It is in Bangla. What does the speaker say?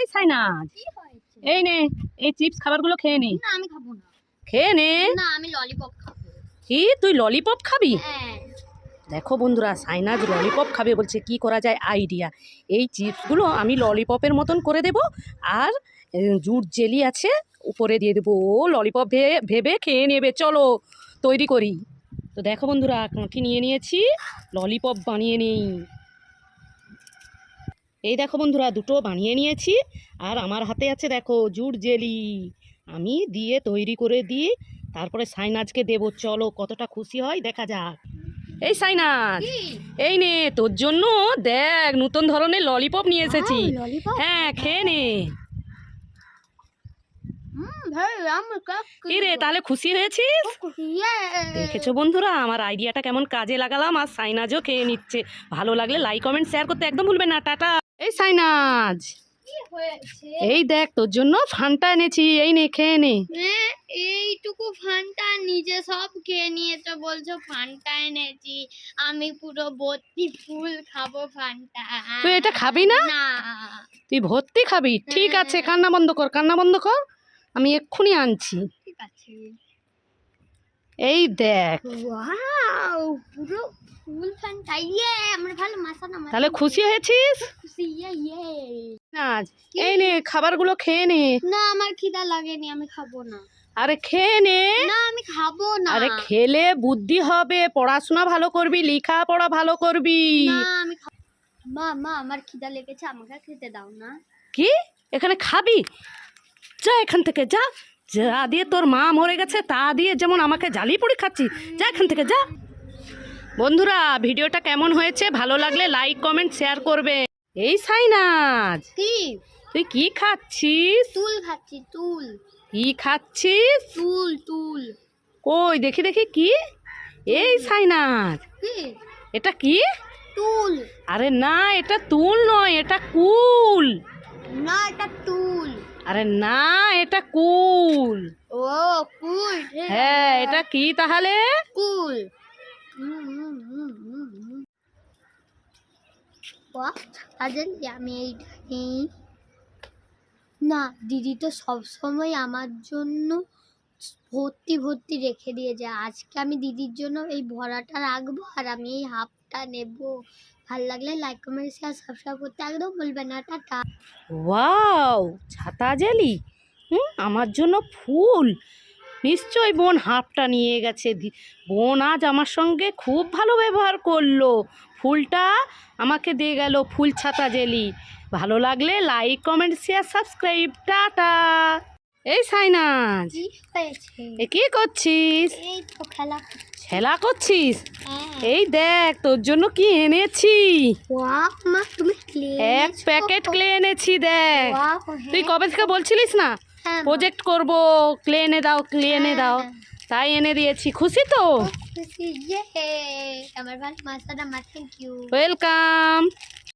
এই এই নে এই চিপস খাবারগুলো খেয়ে নে। না আমি খাব না। খেয়ে নে। না আমি ললিপপ খাব। কি? তুই ললিপপ খাবি? হ্যাঁ। দেখো বন্ধুরা সাইনাজ ললিপপ খাবে বলছে কি করা যায়? আইডিয়া এই চিপসগুলো আমি ললিপপের মতন করে দেব আর জুট জেলি আছে উপরে দিয়ে দেবো। ও ললিপপ ভেবে খেয়ে নেবে চলো তৈরি করি। তো দেখো বন্ধুরা কাঁঠি নিয়ে নিয়েছি ললিপপ বানিয়ে নিই। এই দেখো বন্ধুরা দুটো বানিয়ে নিয়েছি। আর আমার হাতে আছে দেখো জুট জেলি। আমি দিয়ে তৈরি করে দিই। তারপরে সাইনাজকে দেবো। চলো কতটা খুশি হয় দেখা যাক। এই সাইনাজ এই নে তোর জন্য দেখ নতুন ধরনের ললিপপ নিয়ে এসেছি। হ্যাঁ খেয়ে নে। হুম ভাই আমি কাক কি রে তাহলে খুশি হয়েছিস? দেখেছ বন্ধুরা আমার আইডিয়াটা কেমন কাজে লাগালাম আর সাইনাজও খেয়ে নিচ্ছে। ভালো লাগলে লাইক কমেন্ট শেয়ার করতে একদম ভুলবে না টাটা। এই সাইনাজ। হয়েছে? এই দেখ তোর জন্য ফান্টা এনেছি এই নে খেয়ে নে। হ্যাঁ, এইটুকু ফান্টা নিজে সব খেয়ে নিয়েছো বলছো ফান্টা এনেছি। আমি পুরো ভর্তি ফুল খাব ফান্টা। তুই এটা খাবি না? তুই ভর্তি খাবি? ঠিক আছে কান্না বন্ধ কর কান্না বন্ধ কর। আমি এক্ষুনি আনছি। ঠিক আছে। এই দেখ। পুরো ফুল ফান্টা। ইয়ে আমার ভালো মাসানা তাহলে খুশি হয়েছিস? নাজ এই নে খাবারগুলো খেয়ে নে। না আমার খিদা লাগেনি আমি খাব না। আরে খেয়ে নে। না আমি খাব না। আরে খেলে বুদ্ধি হবে পড়াশোনা ভালো করবি লেখা পড়া ভালো করবি। না আমি মা মা আমার খিদা লেগেছে আমাকে খেতে দাও না। কি? এখানে খাবি? যা এখান থেকে যা। যা দিয়ে তোর মা মরে গেছে তা দিয়ে যেমন আমাকে জ্বালিয়ে পড়ে খাচ্ছি যা এখান থেকে যা। বন্ধুরা ভিডিওটা কেমন হয়েছে ভালো লাগলে লাইক কমেন্ট শেয়ার করবে। এই সাইনাজ কি? তুই কি খাচ্ছিস? তুল খাচ্ছি তুল কি খাচ্ছিস? তুল তুল কই দেখি দেখি কি? এই সাইনাজ কি? এটা কি? তুল আরে না এটা তুল নয় এটা কুল। না এটা তুল। আরে না এটা কুল। ও কুল হ্যাঁ এটা কি তাহলে? কুল হুম, হুম, হুম, হুম, হুম। বাহ, আজকে আমি এইটা নিই না দিদি তো সবসময় আমার জন্য ভর্তি ভর্তি রেখে দিয়ে যায়। আজকে আমি দিদির জন্য এই ভরাটা রাখব আর আমি এই হাফটা নেব। ভালো লাগলে লাইক কমেন্ট শেয়ার সাবস্ক্রাইব করতে একদম বলবেন না। টাটা। ওয়াও ছাতা জেলি? হুম আমার জন্য ফুল। নিশ্চয় বোন হাফটা নিয়ে গেছে বোন আজ আমার সঙ্গে খুব ভালো ব্যবহার করল। ফুলটা আমাকে দিয়ে গেল ফুল ছাতা জেলি। ভালো লাগলে like comment share subscribe tata. এই সাইনাজ কি এ কি করছিস? খেলা করছিস? হ্যাঁ। এই দেখ তোর জন্য কি এনেছি? এক প্যাকেট ক্লে এনেছি দেখ। তুই কবে থেকে বলছিলিস না? হ্যাঁ। প্রজেক্ট করব ক্লে এনে দাও ক্লে এনে দাও। হ্যাঁ। তাই এনে দিয়েছি। খুশি তো? খুশি ইয়ে আমার ভালো মাসাটা মা থ্যাংক ইউ ওয়েলকাম